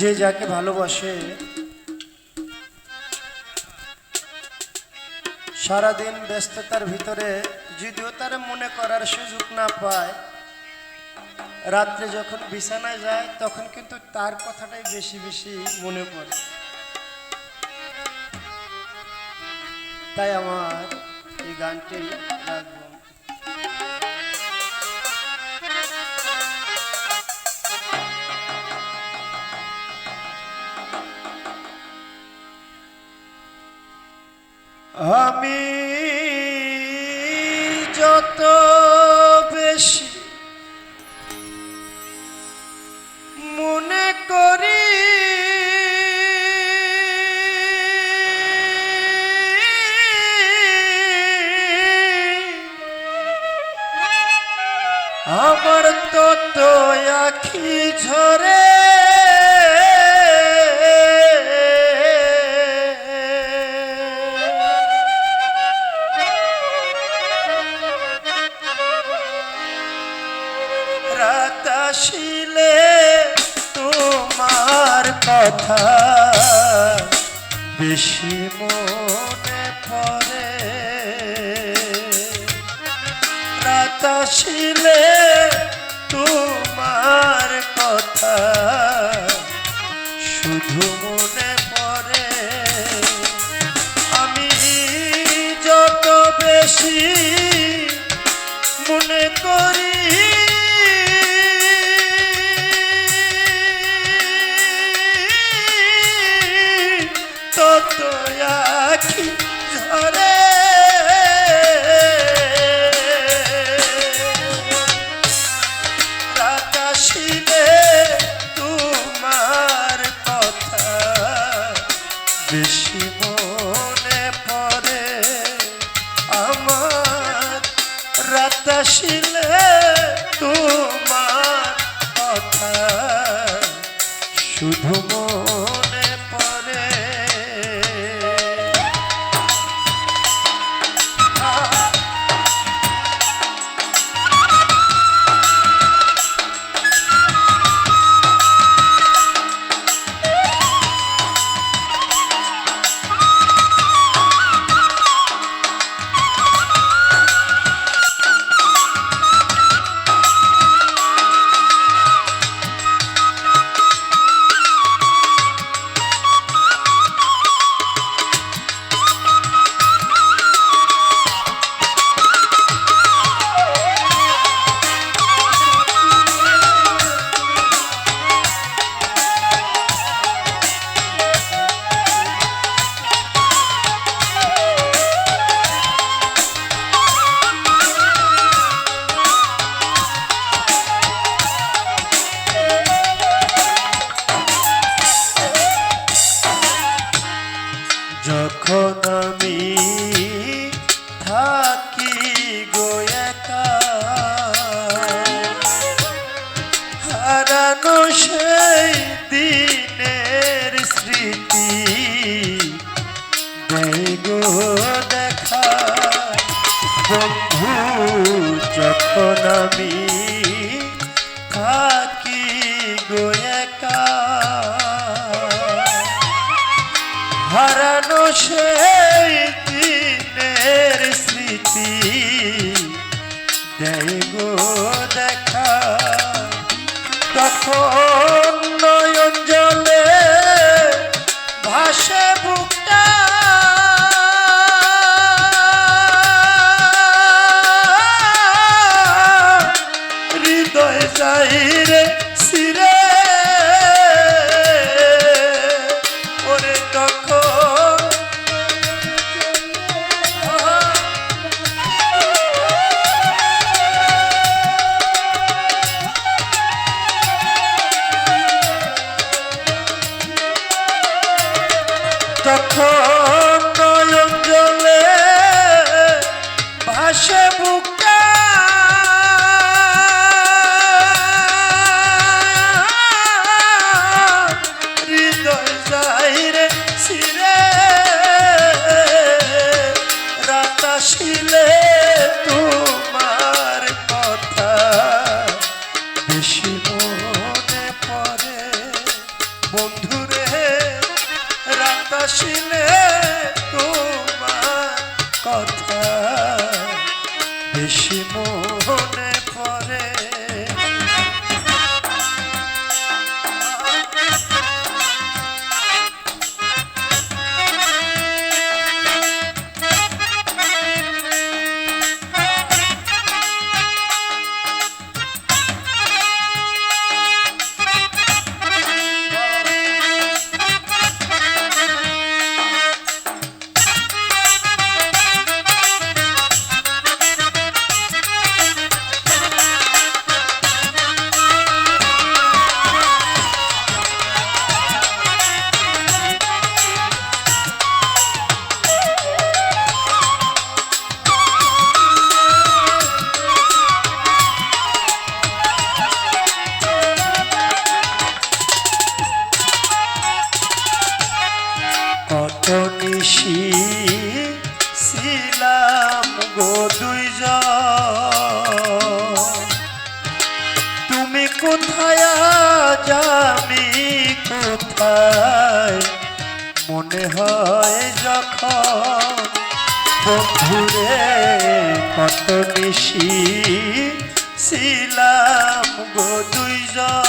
যে যাকে ভালোবাসে, সারাদিন ব্যস্ততার ভিতরে যদিও তার মনে করার সুযোগ না পায়, রাত্রে যখন বিছানায় যায় তখন কিন্তু তার কথাটাই বেশি বেশি মনে পড়ে। তাই আমার এই গানটি রাখব আমি কথা বেশি মনে আখি ঝরে রাত আসিলে তোমার কথা বেশি মনে পড়ে। আমার রাত আসিলে তোমার কথা শুধু যখন আমি থাকি গো একা যখন বন্ধুরে কত নিশি ছিলাম গো দুইজন।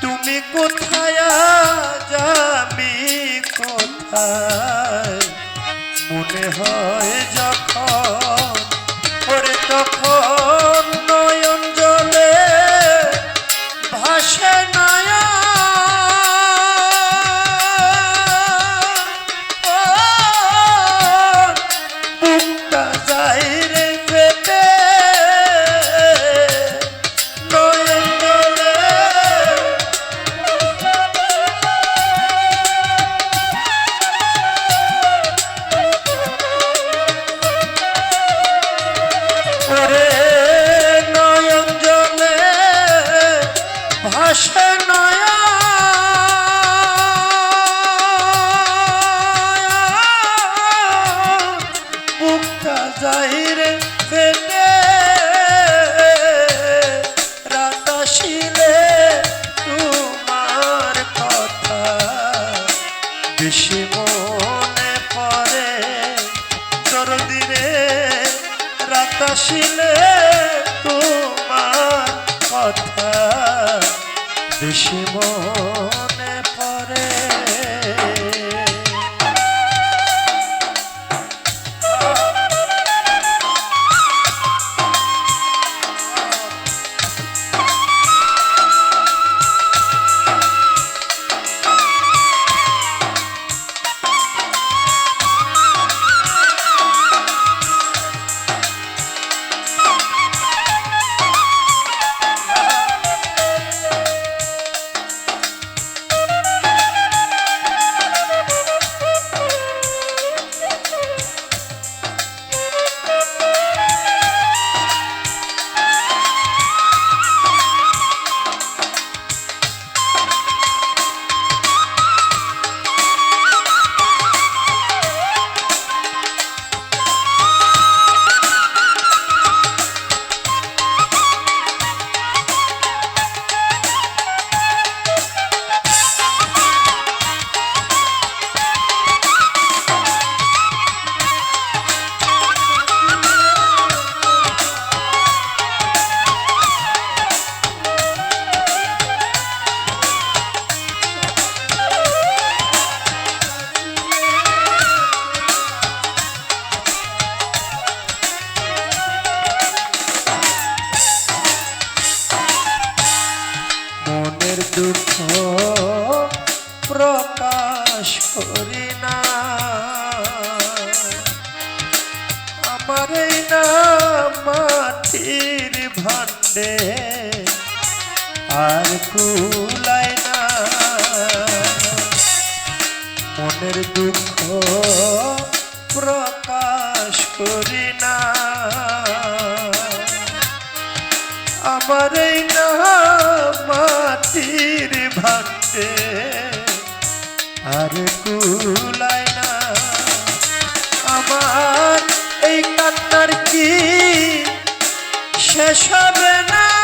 তুমি কোথায় আমি কোথায়? মনে হয় যখন প্রকাশ করি না। আমার এই না মাটির ভান্ডে আর কুলাই না। মনের দুঃখ প্রকাশ করি না। আমার এই না মাটির ভান্ডে আর কুলায় না। আমার এই কান্নার কি শেষ হবে না?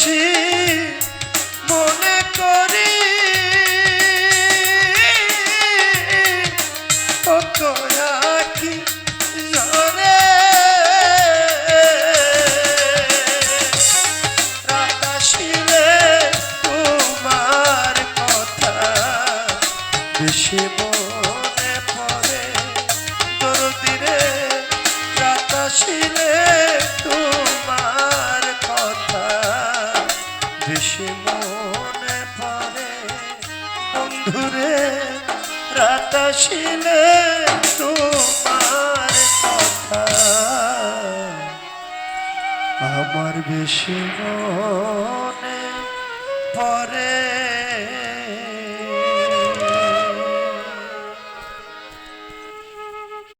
বেশি মনে পড়ে। বন্ধুরে রাত আসিলে তোমার কথা। আমার বেশি মনে